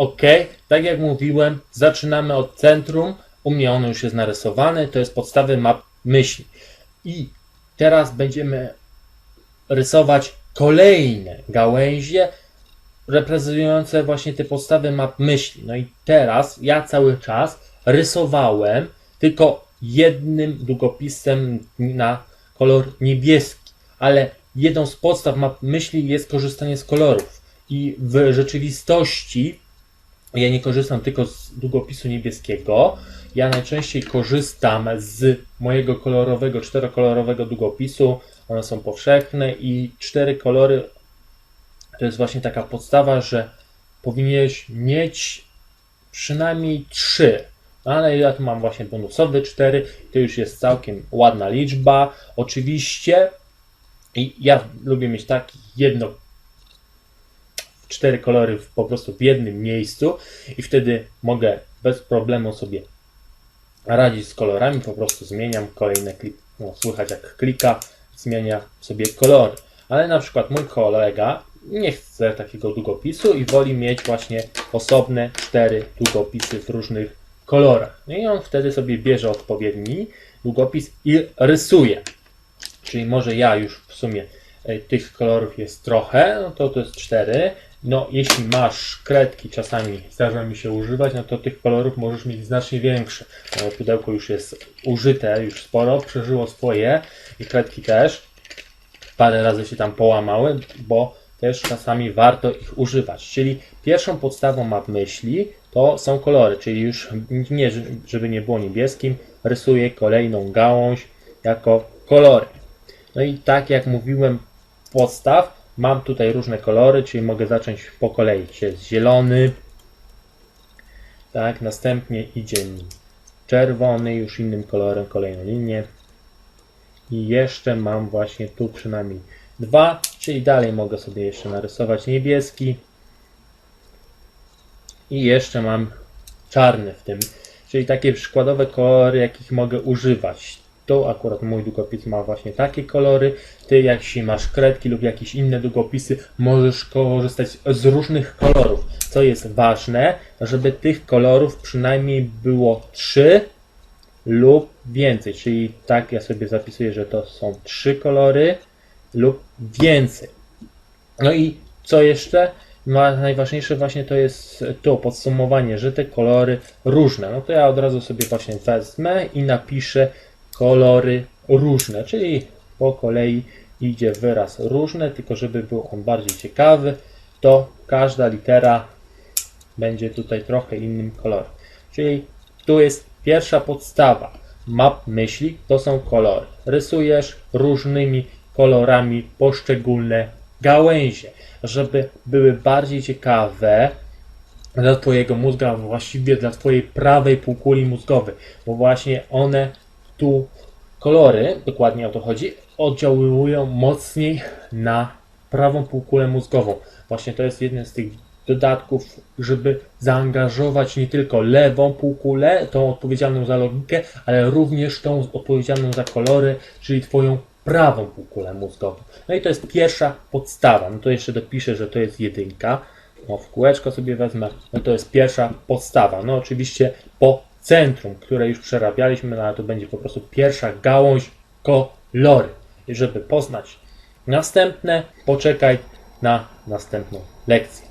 Ok, tak jak mówiłem, zaczynamy od centrum. U mnie ono już jest narysowane, to jest podstawy map myśli. I teraz będziemy rysować kolejne gałęzie reprezentujące właśnie te podstawy map myśli. No i teraz ja cały czas rysowałem tylko jednym długopisem na kolor niebieski, ale jedną z podstaw map myśli jest korzystanie z kolorów. I w rzeczywistości ja nie korzystam tylko z długopisu niebieskiego. Ja najczęściej korzystam z mojego kolorowego, czterokolorowego długopisu. One są powszechne i cztery kolory to jest właśnie taka podstawa, że powinieneś mieć przynajmniej trzy. No, ale ja tu mam właśnie bonusowy 4, to już jest całkiem ładna liczba. Oczywiście i ja lubię mieć tak jedno cztery kolory w, po prostu w jednym miejscu i wtedy mogę bez problemu sobie radzić z kolorami, po prostu zmieniam kolejne klik, no, słychać jak klika, zmienia sobie kolory. Ale na przykład mój kolega nie chce takiego długopisu i woli mieć właśnie osobne cztery długopisy w różnych kolorach. No i on wtedy sobie bierze odpowiedni długopis i rysuje. Czyli może ja już w sumie e, tych kolorów jest trochę, no to to jest 4. No jeśli masz kredki, czasami zdarza mi się używać, no to tych kolorów możesz mieć znacznie większe. No, pudełko już jest użyte, już sporo, przeżyło swoje i kredki też. Parę razy się tam połamały, bo też czasami warto ich używać. Czyli pierwszą podstawą map myśli to są kolory, czyli już nie, żeby nie było niebieskim, rysuję kolejną gałąź jako kolory. No i tak jak mówiłem, podstaw mam tutaj różne kolory, czyli mogę zacząć po kolei. Jest zielony, tak, następnie idzie mi czerwony, już innym kolorem, kolejną linię. I jeszcze mam właśnie tu przynajmniej dwa, czyli dalej mogę sobie jeszcze narysować niebieski. I jeszcze mam czarny w tym, czyli takie przykładowe kolory, jakich mogę używać. Akurat mój długopis ma właśnie takie kolory. Ty, jeśli masz kredki lub jakieś inne długopisy, możesz korzystać z różnych kolorów. Co jest ważne, żeby tych kolorów przynajmniej było 3 lub więcej. Czyli tak ja sobie zapisuję, że to są trzy kolory lub więcej. No i co jeszcze? No, najważniejsze właśnie to jest to podsumowanie, że te kolory różne. No to ja od razu sobie właśnie wezmę i napiszę kolory różne, czyli po kolei idzie wyraz różne, tylko żeby był on bardziej ciekawy, to każda litera będzie tutaj trochę innym kolorem. Czyli tu jest pierwsza podstawa map myśli, to są kolory. Rysujesz różnymi kolorami poszczególne gałęzie, żeby były bardziej ciekawe dla Twojego mózga, właściwie dla Twojej prawej półkuli mózgowej, bo właśnie one tu kolory, dokładnie o to chodzi, oddziałują mocniej na prawą półkulę mózgową. Właśnie to jest jeden z tych dodatków, żeby zaangażować nie tylko lewą półkulę, tą odpowiedzialną za logikę, ale również tą odpowiedzialną za kolory, czyli Twoją prawą półkulę mózgową. No i to jest pierwsza podstawa. No to jeszcze dopiszę, że to jest jedynka. No w kółeczko sobie wezmę. No to jest pierwsza podstawa. No oczywiście po centrum, które już przerabialiśmy, no ale to będzie po prostu pierwsza gałąź kolory. I żeby poznać następne, poczekaj na następną lekcję.